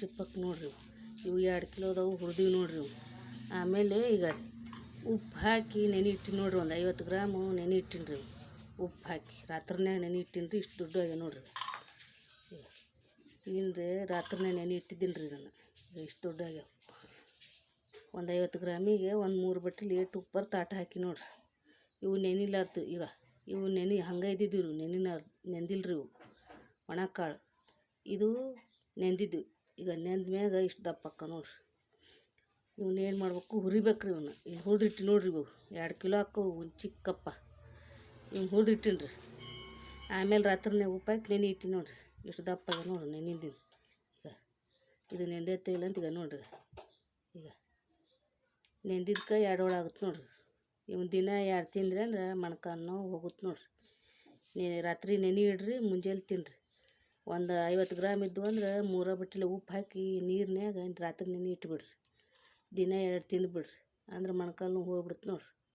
ಚಿಪ್ಪಕ್ಕೆ ನೋಡ್ರಿ ಇವು. ಎರಡು ಕಿಲೋ ಅದಾವು, ಹುರಿದಿವಿ ನೋಡ್ರಿ ಆಮೇಲೆ ಈಗ ಉಪ್ಪು ಹಾಕಿ ನೆನೆ ಇಟ್ಟಿನಿ ನೋಡ್ರಿ ಒಂದು ಐವತ್ತು ಗ್ರಾಮು ನೆನೆ ಇಟ್ಟಿನಿ ರೀ ಉಪ್ಪು ಹಾಕಿ ರಾತ್ರಿನ್ಯಾಗ ನೆನೆ ಇಟ್ಟಿನಿ ರೀ, ಇಷ್ಟು ದುಡ್ಡು ಆಗ್ಯಾವ ನೋಡ್ರಿ ರೀ ರಾತ್ರಿನೇ ನೆನೆ ಇಟ್ಟಿದ್ದೀನಿ ರೀ ಇದನ್ನು. ಇಷ್ಟು ದೊಡ್ಡ ಆಗ್ಯಾವ. ಒಂದು ಐವತ್ತು ಗ್ರಾಮಿಗೆ ಒಂದು ಮೂರು ಬಟ್ಟಲು ಏಟು ಉಪ್ಪರ್ ತಾಟ ಹಾಕಿ ನೋಡ್ರಿ. ಇವು ನೆನಿಲಾರ್ದು, ಈಗ ಇವು ನೆನೆ ಹಂಗೆ ಇದ್ದಿದ್ದೀವಿ ನೆನಿನ ರೀ ಇವು. ಒಣಕಾಳು ಇದು ನೆಂದಿದ್ದು. ಈಗ ನೆಂದ ಮ್ಯಾಗ ಇಷ್ಟು ದಪ್ಪ ಅಕ್ಕ ನೋಡ್ರಿ. ಇವನ್ನ ಏನು ಮಾಡ್ಬೇಕು? ಹುರಿಬೇಕು ರೀ ಇವನ್ನ ಇಲ್ಲಿ ಹುರಿದಿಟ್ಟು ನೋಡ್ರಿ ಇವು. ಎರಡು ಕಿಲೋ ಹಾಕವು ಒಂದು ಚಿಕ್ಕಪ್ಪ. ಇವ್ನ ಹುರಿದಿಟ್ಟಿನಿ ರೀ ಆಮೇಲೆ ರಾತ್ರಿನೇ ಉಪ್ಪಾಕಿ ನೆನೆ ಇಟ್ಟು ನೋಡ್ರಿ. ಇಷ್ಟು ದಪ್ಪ ಅದ ನೋಡ್ರಿ ನೆನಿದ್ದು ಈಗ ಇದು ನೆಂದೈತೆ ಇಲ್ಲ ಅಂತ ಈಗ ನೋಡ್ರಿ. ಈಗ ನೆಂದಿದ್ಕ ಎರಡು ಹೋಳು ಆಗುತ್ತೆ ನೋಡ್ರಿ. ಇವ್ನ ದಿನ ಎರಡು ತಿಂದ್ರಿ ಅಂದ್ರೆ ಮೊಣ್ಕಾಲು ಹೋಗುತ್ತೆ ನೋಡ್ರಿ. ನೀ ರಾತ್ರಿ ನೆನೆ ಇಡ್ರಿ ಮುಂಜಾನೆ ತಿನ್ನಿರಿ ಒಂದು ಐವತ್ತು ಗ್ರಾಮ್ ಇದ್ವು ಅಂದ್ರೆ ಮೂರ ಬಟ್ಟಲೆ ಉಪ್ಪು ಹಾಕಿ ನೀರಿನ್ಯಾಗ ರಾತ್ರಿ ನೆನೆ ಇಟ್ಬಿಡ್ರಿ. ದಿನ ಎರಡು ತಿಂದು ಬಿಡ್ರಿ. ಅಂದ್ರೆ ಮೊಣ್ಕಾಲು ನೋವು ಹೋಗ್ಬಿಡುತ್ತೆ ನೋಡ್ರಿ.